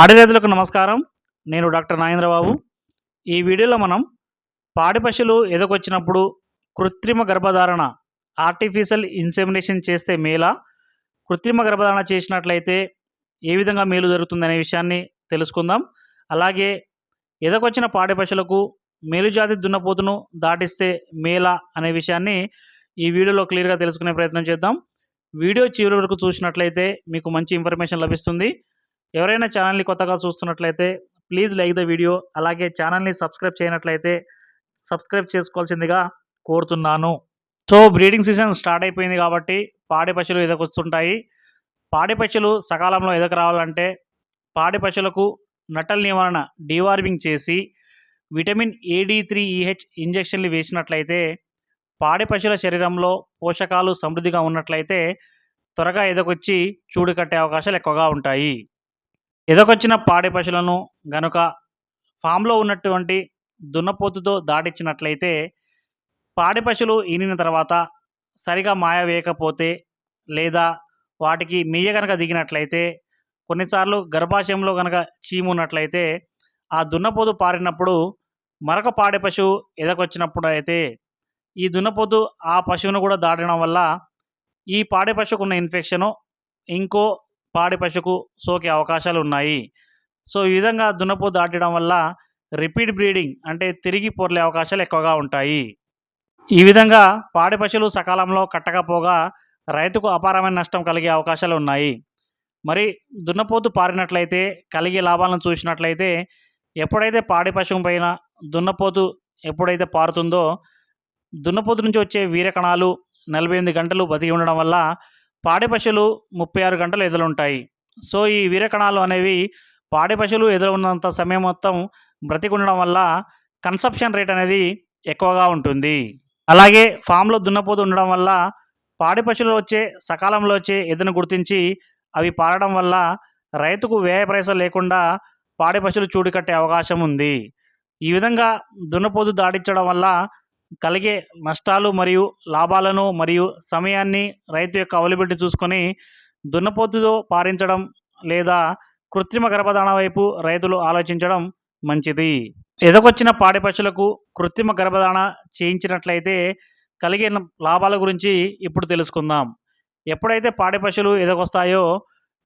పాడి రైతులకు నమస్కారం. నేను డాక్టర్ నాగేంద్రబాబు. ఈ వీడియోలో మనం పాడి పశువులు ఎదకొచ్చినప్పుడు కృత్రిమ గర్భధారణ ఆర్టిఫిషియల్ ఇన్సెమినేషన్ చేస్తే మేలా కృత్రిమ గర్భధారణ చేసినట్లయితే ఏ విధంగా మేలు జరుగుతుందనే విషయాన్ని తెలుసుకుందాం. అలాగే ఎదకొచ్చిన పాడి పశువులకు మేలుజాతి దున్నపోతును దాటిస్తే మేలా అనే విషయాన్ని ఈ వీడియోలో క్లియర్గా తెలుసుకునే ప్రయత్నం చేద్దాం. వీడియో చివరి వరకు చూసినట్లయితే మీకు మంచి ఇన్ఫర్మేషన్ లభిస్తుంది. ఎవరైనా ఛానల్ని కొత్తగా చూస్తున్నట్లయితే ప్లీజ్ లైక్ ద వీడియో అలాగే ఛానల్ని సబ్స్క్రైబ్ చేయనట్లయితే సబ్స్క్రైబ్ చేసుకోవాల్సిందిగా కోరుతున్నాను. సో బ్రీడింగ్ సీజన్ స్టార్ట్ అయిపోయింది కాబట్టి పాడి పశువులు ఎదకొస్తుంటాయి పాడి పశువులు సకాలంలో ఎదకు రావాలంటే పాడి పశువులకు నటల నివారణ డివార్మింగ్ చేసి విటమిన్ ఏడి త్రీ ఈహెచ్ ఇంజెక్షన్లు వేసినట్లయితే పాడి పశువుల శరీరంలో పోషకాలు సమృద్ధిగా ఉన్నట్లయితే త్వరగా ఎదకొచ్చి చూడు కట్టే అవకాశాలు ఎక్కువగా ఉంటాయి. ఎదకొచ్చిన పాడి పశువులను గనుక ఫామ్లో ఉన్నటువంటి దున్నపోతుతో దాటించినట్లయితే పాడి పశువులు ఈనిన తర్వాత సరిగా మాయ వేయకపోతే లేదా వాటికి మీయ కనుక దిగినట్లయితే కొన్నిసార్లు గర్భాశయంలో కనుక చీము ఉన్నట్లయితే ఆ దున్నపోతు పారినప్పుడు మరొక పాడి పశువు ఎదకొచ్చినప్పుడు అయితే ఈ దున్నపోతు ఆ పశువును కూడా దాటడం వల్ల ఈ పాడి పశువుకున్న ఇన్ఫెక్షను ఇంకో పాడి పశుకు సోకే అవకాశాలు ఉన్నాయి సో ఈ విధంగా దున్నపోతు దాటడం వల్ల రిపీట్ బ్రీడింగ్ అంటే తిరిగి పొర్లే అవకాశాలు ఎక్కువగా ఉంటాయి. ఈ విధంగా పాడి పశువులు సకాలంలో కట్టకపోగా రైతుకు అపారమైన నష్టం కలిగే అవకాశాలు ఉన్నాయి. మరి దున్నపోతు పారినట్లయితే కలిగే లాభాలను చూసినట్లయితే ఎప్పుడైతే పాడి పశువు పైన దున్నపోతు ఎప్పుడైతే పారుతుందో దున్నపోతు నుంచి వచ్చే వీరకణాలు నలభై ఎనిమిది గంటలు బతికి ఉండడం వల్ల పాడి పశువులు ముప్పై ఆరు గంటలు ఎదులుంటాయి సో ఈ వీరకణాలు అనేవి పాడి పశువులు ఎదురున్నంత సమయం మొత్తం బ్రతికి ఉండడం వల్ల కన్సప్షన్ రేట్ అనేది ఎక్కువగా ఉంటుంది. అలాగే ఫామ్లో దున్నపోతు ఉండడం వల్ల పాడి పశువులు వచ్చే సకాలంలో వచ్చే ఎదును గుర్తించి అవి పారడం వల్ల రైతుకు వ్యయ ప్రయసం లేకుండా పాడి పశువులు చూడు కట్టే అవకాశం ఉంది. ఈ విధంగా దున్నపోతు దాడించడం వల్ల కలిగే నష్టాలు మరియు లాభాలను మరియు సమయాన్ని రైతు యొక్క అవైలబిలిటీ చూసుకొని దున్నపోతుతో పారించడం లేదా కృత్రిమ గర్భధారణ వైపు రైతులు ఆలోచించడం మంచిది. ఎదకొచ్చిన పాడి పశువులకు కృత్రిమ గర్భధారణ చేయించినట్లయితే కలిగే లాభాల గురించి ఇప్పుడు తెలుసుకుందాం. ఎప్పుడైతే పాడి పశువులు ఎదకొస్తాయో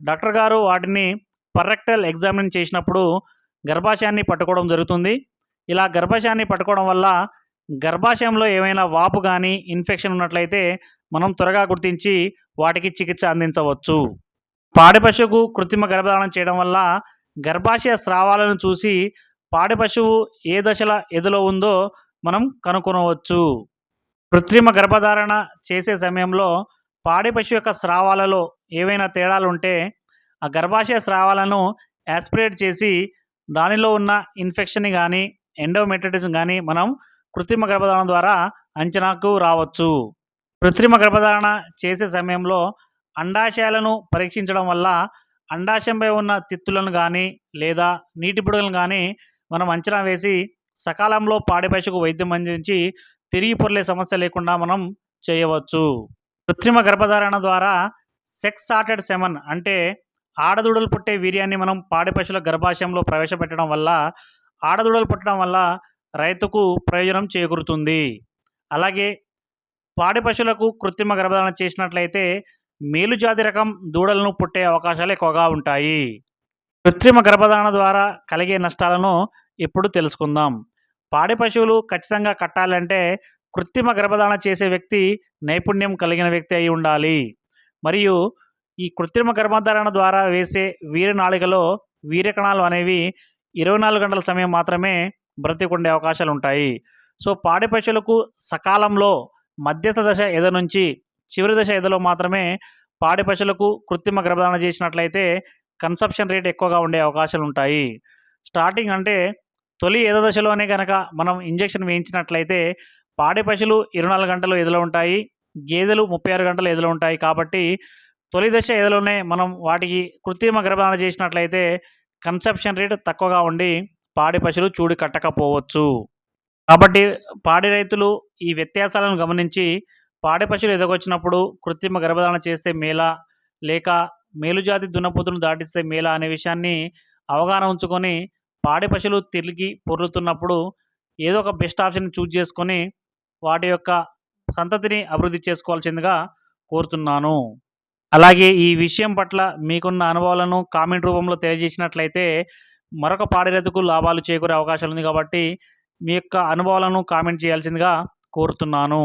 డాక్టర్ గారు వాటిని పర్రెక్టల్ ఎగ్జామిన్ చేసినప్పుడు గర్భాశయాన్ని పట్టుకోవడం జరుగుతుంది. ఇలా గర్భాశయాన్ని పట్టుకోవడం వల్ల గర్భాశయంలో ఏమైనా వాపు కానీ ఇన్ఫెక్షన్ ఉన్నట్లయితే మనం త్వరగా గుర్తించి వాటికి చికిత్స అందించవచ్చు. పాడి పశువుకు కృత్రిమ గర్భధారణ చేయడం వల్ల గర్భాశయ స్రావాలను చూసి పాడి పశువు ఏ దశల ఎదులో ఉందో మనం కనుక్కొనవచ్చు. కృత్రిమ గర్భధారణ చేసే సమయంలో పాడి పశువు యొక్క స్రావాలలో ఏవైనా తేడాలు ఉంటే ఆ గర్భాశయ స్రావాలను యాస్పిరేట్ చేసి దానిలో ఉన్న ఇన్ఫెక్షన్ కానీ ఎండోమెట్రిటిస్ కానీ మనం కృత్రిమ గర్భధారణ ద్వారా అంచనాకు రావచ్చు. కృత్రిమ గర్భధారణ చేసే సమయంలో అండాశయాలను పరీక్షించడం వల్ల అండాశయంపై ఉన్న తిత్తులను కానీ లేదా నీటి బుడగలను కానీ మనం అంచనా వేసి సకాలంలో పాడి పశువుకు వైద్యం అందించి తిరిగి పొరలే సమస్య లేకుండా మనం చేయవచ్చు. కృత్రిమ గర్భధారణ ద్వారా సెక్స్ సార్టెడ్ సెమన్ అంటే ఆడదూడలు పుట్టే వీర్యాన్ని మనం పాడి పశువుల గర్భాశయంలో ప్రవేశపెట్టడం వల్ల ఆడదూడలు పుట్టడం వల్ల రైతుకు ప్రయోజనం చేకూరుతుంది. అలాగే పాడి పశువులకు కృత్రిమ గర్భధారణ చేసినట్లయితే మేలు జాతి రకం దూడలను పుట్టే అవకాశాలు ఎక్కువగా ఉంటాయి. కృత్రిమ గర్భధారణ ద్వారా కలిగే నష్టాలను ఇప్పుడు తెలుసుకుందాం. పాడి పశువులు ఖచ్చితంగా కట్టాలంటే కృత్రిమ గర్భధారణ చేసే వ్యక్తి నైపుణ్యం కలిగిన వ్యక్తి అయి ఉండాలి. మరియు ఈ కృత్రిమ గర్భధారణ ద్వారా వేసే వీరనాళికలో వీర్యకణాలు అనేవి ఇరవై నాలుగు గంటల సమయం మాత్రమే బ్రతికుండే అవకాశాలు ఉంటాయి సో పాడి పశువులకు సకాలంలో మధ్యత దశ ఎద నుంచి చివరి దశ ఎదలో మాత్రమే పాడి పశువులకు కృత్రిమ గర్భధారణ చేసినట్లయితే కన్సప్షన్ రేట్ ఎక్కువగా ఉండే అవకాశాలు ఉంటాయి స్టార్టింగ్ అంటే తొలి ఎద దశలోనే కనుక మనం ఇంజెక్షన్ వేయించినట్లయితే పాడి పశువులు ఇరవై నాలుగు గంటలు ఎదలో ఉంటాయి గేదెలు ముప్పై ఆరు గంటలు ఎదలో ఉంటాయి కాబట్టి తొలి దశ ఎదలోనే మనం వాటికి కృత్రిమ గర్భధారణ చేసినట్లయితే కన్సెప్షన్ రేట్ తక్కువగా ఉండి పాడి పశువులు చూడి కట్టకపోవచ్చు. కాబట్టి పాడి రైతులు ఈ వ్యత్యాసాలను గమనించి పాడి పశువులు ఎదగొచ్చినప్పుడు కృత్రిమ గర్భధారణ చేస్తే మేలా లేక మేలుజాతి దున్నపోతును దాటిస్తే మేలా అనే విషయాన్ని అవగాహన ఉంచుకొని పాడి పశువులు తిరిగి పొర్లుతున్నప్పుడు ఏదో ఒక బెస్ట్ ఆప్షన్ చూజ్ చేసుకొని వాటి యొక్క సంతతిని అభివృద్ధి చేసుకోవాల్సిందిగా కోరుతున్నాను. అలాగే ఈ విషయం పట్ల మీకున్న అనుభవాలను కామెంట్ రూపంలో తెలియజేసినట్లయితే మరొక పాడి రైతుకు లాభాలు చేకూరే అవకాశం ఉంది కాబట్టి మీ యొక్క అనుభవాలను కామెంట్ చేయాల్సిందిగా కోరుతున్నాను.